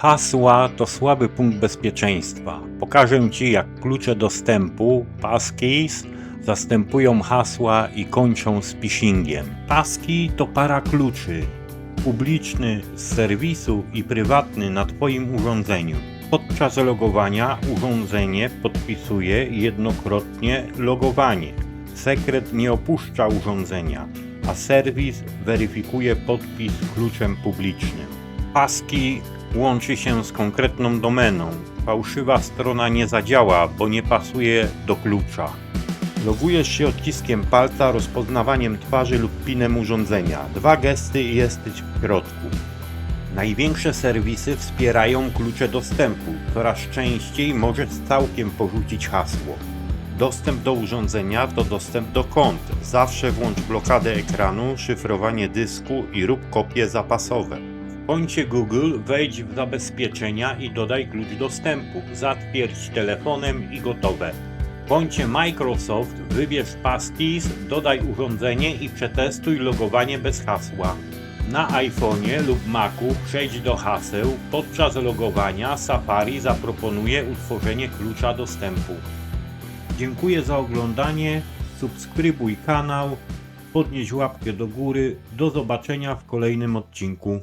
Hasła to słaby punkt bezpieczeństwa. Pokażę Ci, jak klucze dostępu passkeys zastępują hasła i kończą z phishingiem. Passkey to para kluczy, publiczny z serwisu i prywatny na Twoim urządzeniu. Podczas logowania urządzenie podpisuje jednokrotnie logowanie. Sekret nie opuszcza urządzenia, a serwis weryfikuje podpis kluczem publicznym. Paski łączy się z konkretną domeną. Fałszywa strona nie zadziała, bo nie pasuje do klucza. Logujesz się odciskiem palca, rozpoznawaniem twarzy lub pinem urządzenia. Dwa gesty i jesteś w środku. Największe serwisy wspierają klucze dostępu. Coraz częściej możesz całkiem porzucić hasło. Dostęp do urządzenia to dostęp do kont. Zawsze włącz blokadę ekranu, szyfrowanie dysku i rób kopie zapasowe. Koncie Google wejdź w zabezpieczenia i dodaj klucz dostępu. Zatwierdź telefonem i gotowe. W koncie Microsoft wybierz passkeys, dodaj urządzenie i przetestuj logowanie bez hasła. Na iPhone'ie lub Macu przejdź do haseł. Podczas logowania Safari zaproponuje utworzenie klucza dostępu. Dziękuję za oglądanie. Subskrybuj kanał, podnieś łapkę do góry. Do zobaczenia w kolejnym odcinku.